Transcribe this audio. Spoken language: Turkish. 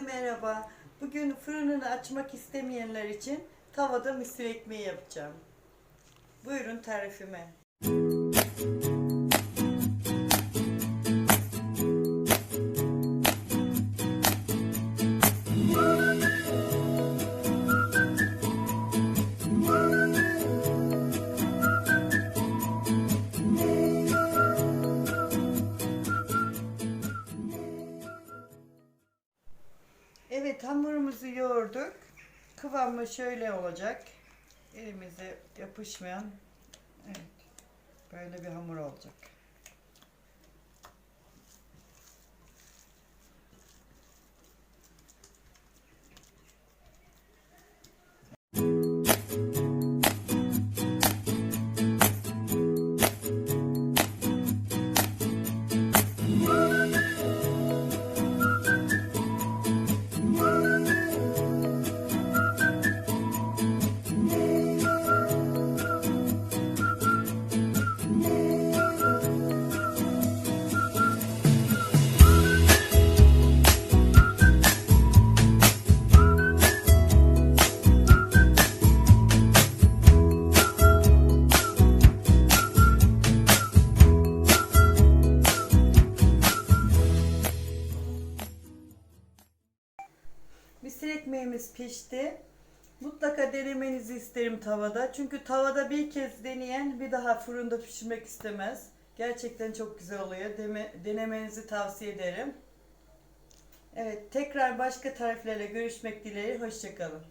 merhaba. Bugün fırınını açmak istemeyenler için tavada mısır ekmeği yapacağım. Buyurun tarifime. Evet hamurumuzu yoğurduk. Kıvamı şöyle olacak. Elimize yapışmayan evet, böyle bir hamur olacak. Mısır ekmeğimiz pişti. Mutlaka denemenizi isterim tavada. Çünkü tavada bir kez deneyen bir daha fırında pişirmek istemez. Gerçekten çok güzel oluyor. Deme, denemenizi tavsiye ederim. Evet, tekrar başka tariflerle görüşmek dileğiyle. Hoşçakalın.